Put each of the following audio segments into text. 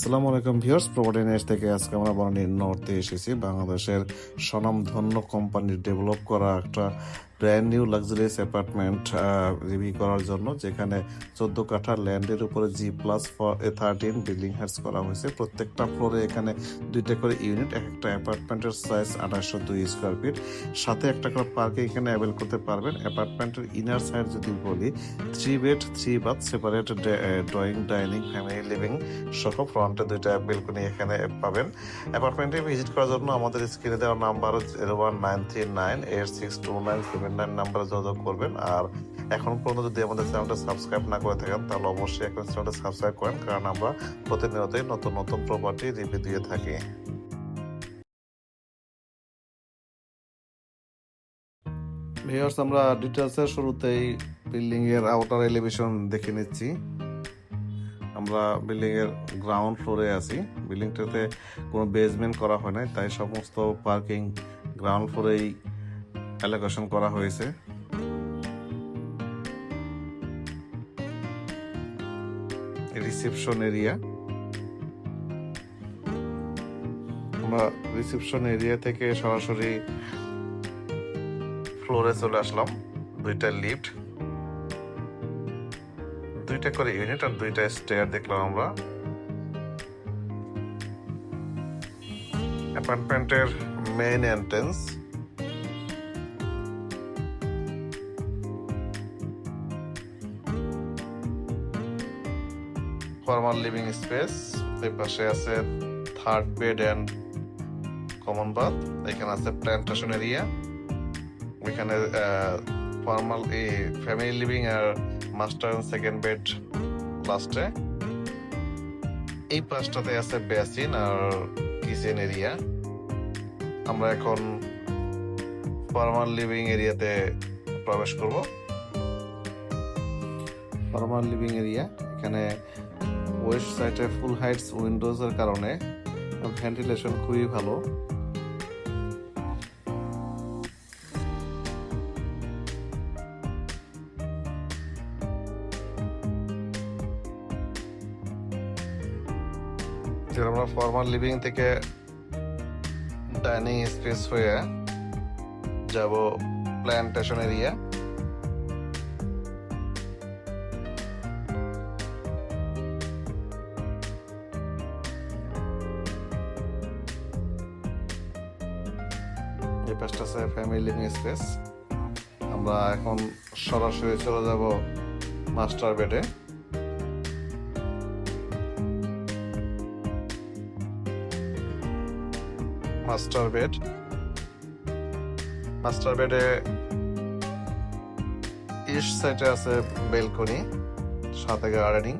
আসসালামু আলাইকুম viewers property net থেকে আজকে আমরা বনানীর নর্থে এসেছি। বাংলাদেশের স্বনামধন্য কোম্পানির ডেভেলপ করা একটা brand new luxurious apartment review করার জন্য, যেখানে চোদ্দ কাঠা ল্যান্ডের উপরে G plus thirteen building house করা হয়েছে। প্রত্যেকটা ফ্লোরে এখানে দুইটা করে ইউনিট এক একটা অ্যাপার্টমেন্টের সাইজ আঠাশশো দুই স্কোয়ার ফিট সাথে একটা করে পার্কে এখানে অ্যাভেল করতে পারবেন। অ্যাপার্টমেন্টের ইনার সাইড যদি বলি three bed three bath separate drawing dining family living সহ ফ্রন্টে দুইটা বেলকনি এখানে পাবেন। অ্যাপার্টমেন্টে ভিজিট করার জন্য আমাদের স্ক্রিনে দেওয়া number zero one nine three nine eight six two nine seven nine নাম্বারে যোগাযোগ করবেন। আর এখন পর্যন্ত যদি আমাদের চ্যানেলটা সাবস্ক্রাইব না করে থাকেন, তাহলে অবশ্যই এখন চ্যানেলটা সাবস্ক্রাইব করেন, কারণ আমরা প্রতিনিয়তই নতুন নতুন প্রপার্টি রিভিউ দিয়ে থাকি। ভিউয়ার্স আমরা ডিটেলসের শুরুতেই বিল্ডিং এর আউটার এলিভেশন দেখে নিচ্ছি। আমরা বিল্ডিং এর গ্রাউন্ড ফ্লোরে আছি। বিল্ডিংটাতে কোনো বেসমেন্ট করা হয় নাই, তাই সমস্ত পার্কিং গ্রাউন্ড ফ্লোরেই অ্যালোকেশন করা হয়েছে। Reception area. আমরা রিসেপশন এরিয়া থেকে সরাসরি ফ্লোরে চলে আসলাম, দুইটা লিফট। দুইটা করে ইউনিট আর দুইটা স্টেয়ার দেখলাম আমরা। অ্যাপার্টমেন্টের main entrance formal living space এই পাশে আছে third bed and common bath এখানে আছে প্ল্যান্টেশন এরিয়া এখানে ফর্মাল এই ফ্যামিলি লিভিং আর মাস্টার সেকেন্ড বেড লাস্টে এই পাশটাতে আছে বেসিন আর কিচেন এরিয়া আমরা এখন ফর্মাল লিভিং এরিয়াতে প্রবেশ করব। ফর্মাল লিভিং এরিয়া এখানে ওয়েস্ট সাইডে ফুল হাইটস উইন্ডোজের কারণে ভেন্টিলেশন খুবই ভালো। আমরা ফর্মাল লিভিং থেকে ডাইনিং স্পেস হয়ে যাব প্ল্যান্টেশন এরিয়া এই পাশটা আছে ফ্যামিলি লিভিং স্পেস আমরা এখন সরাসরি চলে যাব মাস্টার বেডে। Master bed. মাস্টার বেডে ইস্ট সাইডে আছে বেলকনি সাথে গার্ডেনিং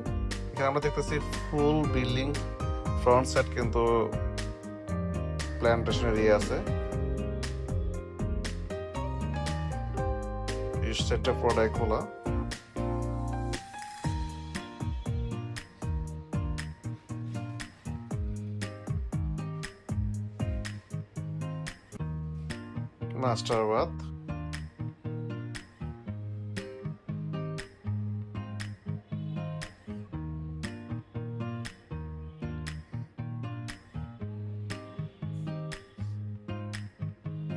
এখানে আমরা দেখতেছি ফুল বিল্ডিং ফ্রন্ট সাইড কিন্তু প্ল্যান্টেশন এরিয়া আছে। সাইডটা পুরোটাই খোলা। মাস্টার বাথ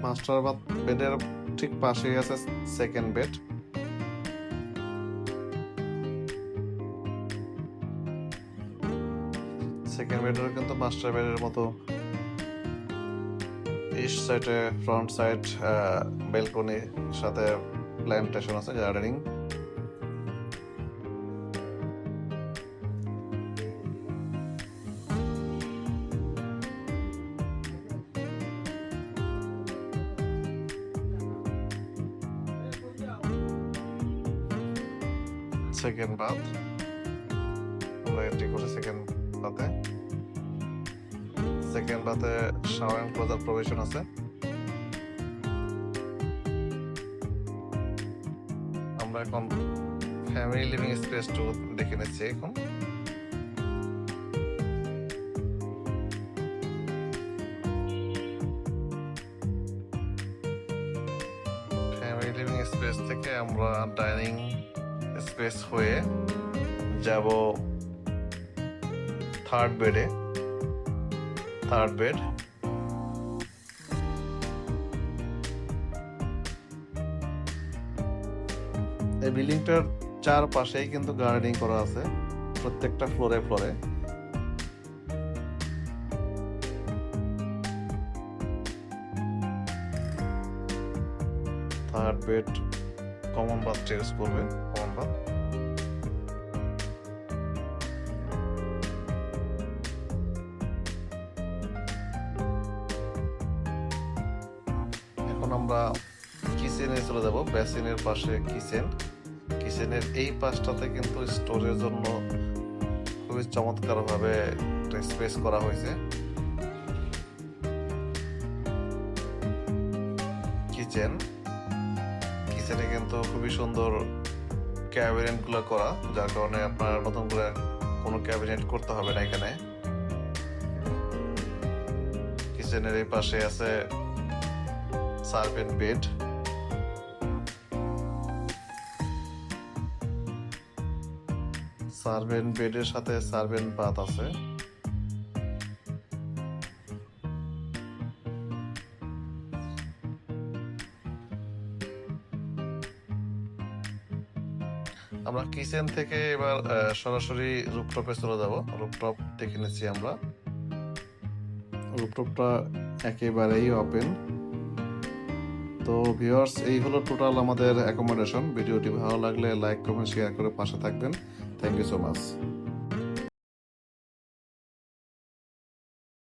মাস্টার বেডের ঠিক পাশেই আছে সেকেন্ড বেড সেকেন্ড বেডের কিন্তু মাস্টার বেডের মতো। ইস্ট সাইডে ফ্রন্ট সাইড বেলকনি সাথে প্ল্যান্টেশন আছে গার্ডেনিং সেকেন্ড বাথ আমরা এন্ট্রি করছি সেকেন্ড বাথে সেকেন্ড বাথে শাওয়ার এন্ড ক্লোজার প্রভিশন আছে। আমরা এখন ফ্যামিলি লিভিং স্পেস টু দেখে নিচ্ছি এখন। ফ্যামিলি লিভিং স্পেস থেকে আমরা ডাইনিং স্পেস হয়ে যাব থার্ড বেডে থার্ড বেড এই বিল্ডিংটার চারপাশেই কিন্তু গার্ডেনিং করা আছে, প্রত্যেকটা ফ্লোরে ফ্লোরে third bed common bath change করবে, কমন বাথ এখন আমরা কিচেনে চলে যাব বেসিনের পাশে কিচেন কিচেনের এই পাশটাতে কিন্তু স্টোরের জন্য খুবই চমৎকার ভাবে স্পেস করা হয়েছে। কিচেন কিচেনে কিন্তু খুবই সুন্দর ক্যাবিনেটগুলো করা, যার কারণে আপনার নতুন করে কোনো ক্যাবিনেট করতে হবে না এখানে। কিচেনের এই পাশে আছে সার্ভেন্ট বেড সার্ভেন্ট বেডের সাথে সার্ভেন্ট বাথ আছে। আমরা কিচেন থেকে এবার সরাসরি রুপটপে চলে যাব। রুপটপ দেখে নিচ্ছি আমরা। রুপটপটা একেবারেই ওপেন তো ভিউয়ার্স এই হলো টোটাল আমাদের অ্যাকোমোডেশন ভিডিওটি ভালো লাগলে লাইক কমেন্ট শেয়ার করে পাশে থাকবেন। Thank you so much